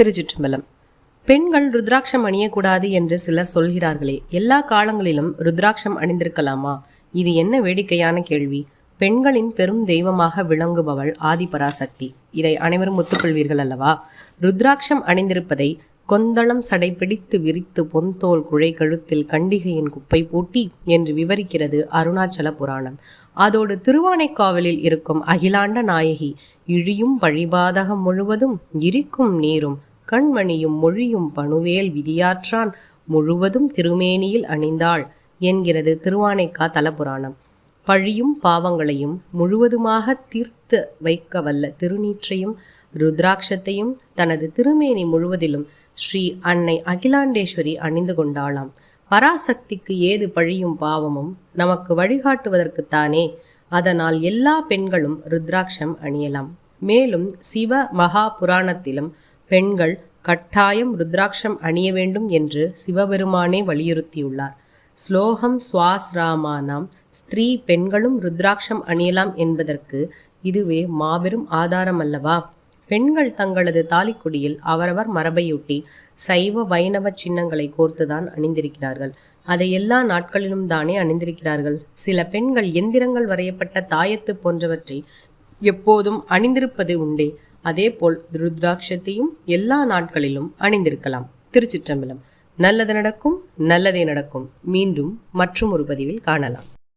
திருச்சிற்றம்பலம். பெண்கள் ருத்ராட்சம் அணியக்கூடாது என்று சிலர் சொல்கிறார்களே எல்லா காலங்களிலும் ருத்ராட்சம் அணிந்திருக்கலாமா? இது என்ன வேடிக்கையான கேள்வி. பெண்களின் பெரும் தெய்வமாக விளங்குபவள் ஆதிபராசக்தி. இதை அனைவரும் ஒத்துக்கொள்வீர்கள் அல்லவா? ருத்ராட்சம் அணிந்திருப்பதை கொந்தளம் சடைபிடித்து விரித்து பொன்தோல் குழை கழுத்தில் கண்டிகையின் குப்பை பூட்டி என்று விவரிக்கிறது அருணாச்சல புராணம். அதோடு திருவானைக்காவலில் இருக்கும் அகிலாண்ட நாயகி இழியும் பழிபாதகம் முழுவதும் இருக்கும் நீரும் கண்மணியும் மொழியும் பணுவேல் விதியாற்றான் முழுவதும் திருமேனியில் அணிந்தாள் என்கிறது திருவானைக்கா தலபுராணம் பழியும் பாவங்களையும் முழுவதுமாக தீர்த்து வைக்க வல்ல திருநீற்றையும் ருத்ராட்சத்தையும் தனது திருமேனி முழுவதிலும் ஸ்ரீ அன்னை அகிலாண்டேஸ்வரி அணிந்து கொண்டாளாம். பராசக்திக்கு ஏது பழியும் பாவமும் நமக்கு வழிகாட்டுவதற்குத்தானே அதனால் எல்லா பெண்களும் ருத்ராட்சம் அணியலாம். மேலும் சிவ மகா புராணத்திலும் பெண்கள் கட்டாயம் ருத்ராட்சம் அணிய வேண்டும் என்று சிவபெருமானே வலியுறுத்தியுள்ளார். ஸ்லோகம் சுவாஸ்ராமானாம். ஸ்திரீ பெண்களும் ருத்ராட்சம் அணியலாம் என்பதற்கு இதுவே மாபெரும் ஆதாரம் அல்லவா பெண்கள் தங்களது தாலிக்குடியில் அவரவர் மரபையொட்டி சைவ வைணவ சின்னங்களை கோர்த்துதான் அணிந்திருக்கிறார்கள். அதை எல்லா நாட்களிலும் தானே அணிந்திருக்கிறார்கள். சில பெண்கள் எந்திரங்கள் வரையப்பட்ட தாயத்து போன்றவற்றை எப்போதும் அணிந்திருப்பது உண்டே. அதேபோல் ருத்ராட்சத்தையும் எல்லா நாட்களிலும் அணிந்திருக்கலாம். திருச்சிற்றம்பலம். நல்லது நடக்கும் நல்லதே நடக்கும். மீண்டும் மற்றும் ஒரு பதிவில் காணலாம்.